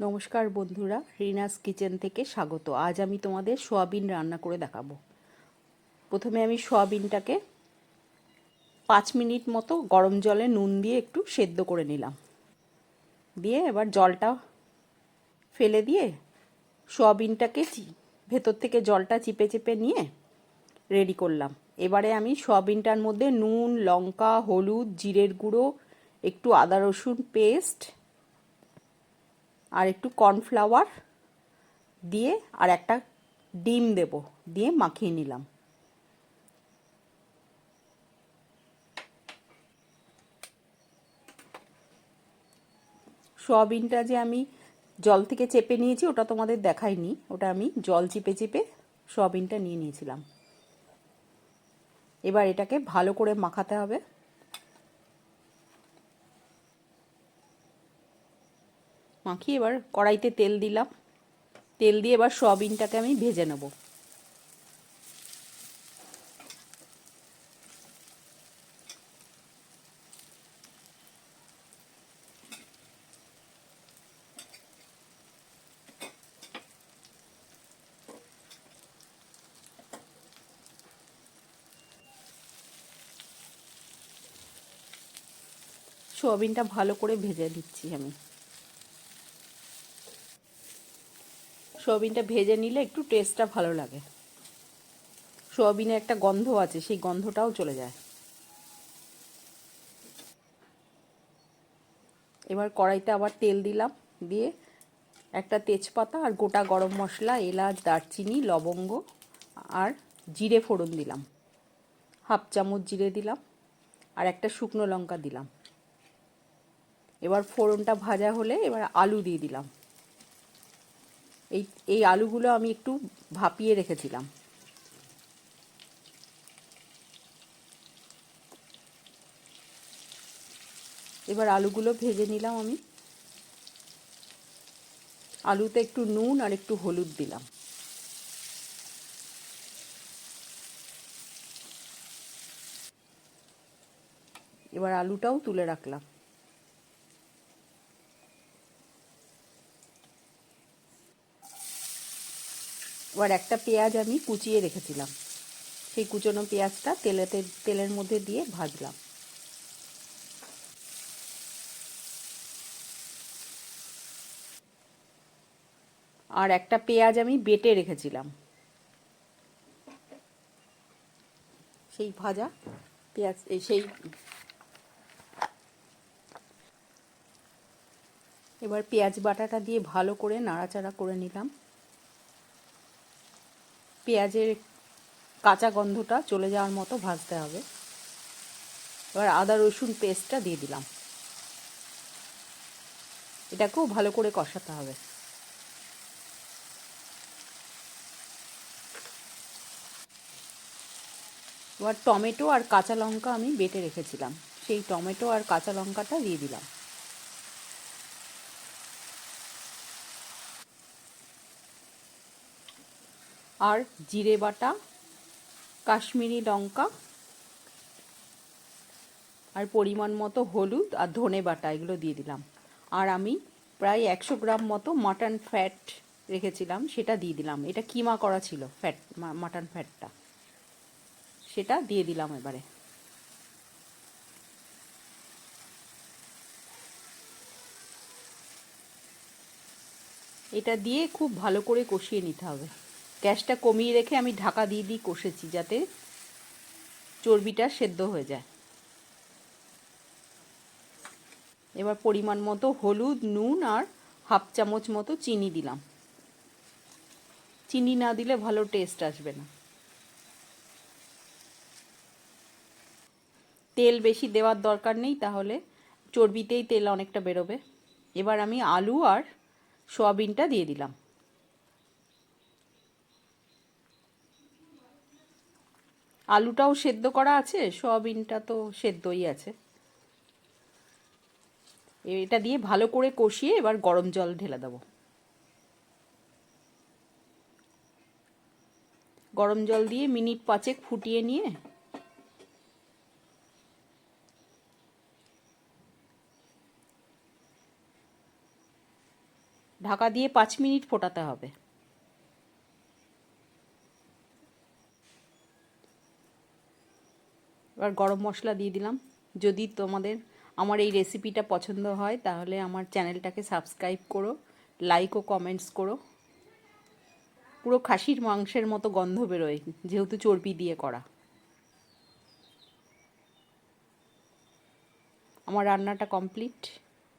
নমস্কার বন্ধুরা, রিনাস কিচেন থেকে স্বাগত। আজ আমি তোমাদের সোয়াবিন রান্না করে দেখাবো। প্রথমে আমি সোয়াবিনটাকে পাঁচ মিনিট মতো গরম জলে নুন দিয়ে একটু সেদ্ধ করে নিলাম। দিয়ে এবার জলটা ফেলে দিয়ে সোয়াবিনটাকে ভেতর থেকে জলটা চিপে চেপে নিয়ে রেডি করলাম। এবারে আমি সোয়াবিনটার মধ্যে নুন, লঙ্কা, হলুদ, জিরের গুঁড়ো, একটু আদা রসুন পেস্ট আর একটু কর্নফ্লাওয়ার দিয়ে আর একটা ডিম দেব, দিয়ে মাখিয়ে নিলাম। সোয়াবিনটা যে আমি জল থেকে চেপে নিয়েছি, ওটা তোমাদের দেখাইনি। ওটা আমি জল চিপে চিপে সোয়াবিনটা নিয়ে নিয়েছিলাম। এবার এটাকে ভালো করে মাখাতে হবে। মাখিয়ে এবার কড়াইতে তেল দিলাম। তেল দিয়ে এবার সয়াবিনটাকে আমি ভেজে নেব। সোয়াবিনটা ভালো করে ভেজে দিচ্ছি আমি। সোয়াবিনটা ভেজে নিলে একটু টেস্টটা ভালো লাগে। সোয়াবিনে একটা গন্ধ আছে, সেই গন্ধটাও চলে যায়। এবার কড়াইতে আবার তেল দিলাম, দিয়ে একটা তেজপাতা আর গোটা গরম মশলা, এলাচ, দারচিনি, লবঙ্গ আর জিরে ফোড়ন দিলাম। হাফ চামচ জিরে দিলাম আর একটা শুকনো লঙ্কা দিলাম। এবার ফোড়নটা ভাজা হলে এবার আলু দিয়ে দিলাম। এই এই আলুগুলো আমি একটু ভাপিয়ে রেখেছিলাম। এবার আলুগুলো ভেজে নিলাম আমি। আলুতে একটু নুন আর একটু হলুদ দিলাম। এবার আলুটাও তুলে রাখলাম। এবার একটা পেঁয়াজ আমি কুচিয়ে রেখেছিলাম। সেই কুচনো পেঁয়াজটা তেলেতে, তেলের মধ্যে দিয়ে ভাজলাম। আর একটা পেঁয়াজ আমি বেটে রেখেছিলাম। সেই ভাজা পেঁয়াজ সেই এবার পেঁয়াজ বাটাটা দিয়ে ভালো করে নাড়াচাড়া করে নিলাম। পেঁয়াজের কাঁচা গন্ধটা চলে যাওয়ার মতো ভাজতে হবে। এবার আদা, রসুন পেস্টটা দিয়ে দিলাম। এটাকেও ভালো করে কষাতে হবে। এবার টমেটো আর কাঁচা লঙ্কা আমি বেটে রেখেছিলাম। সেই টমেটো আর কাঁচা লঙ্কাটা দিয়ে দিলাম। আর জিরে বাটা, কাশ্মীরি লঙ্কা, আর পরিমাণ মতো হলুদ আর ধনে বাটা, এগুলো দিয়ে দিলাম। আর আমি প্রায় একশো গ্রাম মতো মাটন ফ্যাট রেখেছিলাম, সেটা দিয়ে দিলাম। এটা কিমা করা ছিল, ফ্যাট মাটন ফ্যাটটা। সেটা দিয়ে দিলাম এবারে। এটা দিয়ে খুব ভালো করে কষিয়ে নিতে হবে। গ্যাসটা কমিয়ে রেখে আমি ঢাকা দিয়ে দিয়ে কষেছি যাতে চর্বিটা সেদ্ধ হয়ে যায়। এবার পরিমাণ মতো হলুদ, নুন আর হাফ চামচ মতো চিনি দিলাম। চিনি না দিলে ভালো টেস্ট আসবে না। তেল বেশি দেওয়ার দরকার নেই, তাহলে চর্বিতেই তেল অনেকটা বেরোবে। এবার আমি আলু আর সোয়াবিনটা দিয়ে দিলাম। আলুটাও সেদ্ধ করা আছে, সয়াবিনটা তো সেদ্ধই আছে। এটা দিয়ে ভালো করে কষিয়ে এবার গরম জল ঢেলে দেবো। গরম জল দিয়ে মিনিট পাঁচেক ফুটিয়ে নিয়ে ঢাকা দিয়ে পাঁচ মিনিট ফোটাতে হবে। এবার গরম মশলা দিয়ে দিলাম। যদি তোমাদের আমার এই রেসিপিটা পছন্দ হয়, তাহলে আমার চ্যানেলটাকে সাবস্ক্রাইব করো লাইক ও কমেন্টস করো। পুরো খাসির মাংসের মতো গন্ধ বেরোয়, যেহেতু চর্বি দিয়ে করা। আমার রান্নাটা কমপ্লিট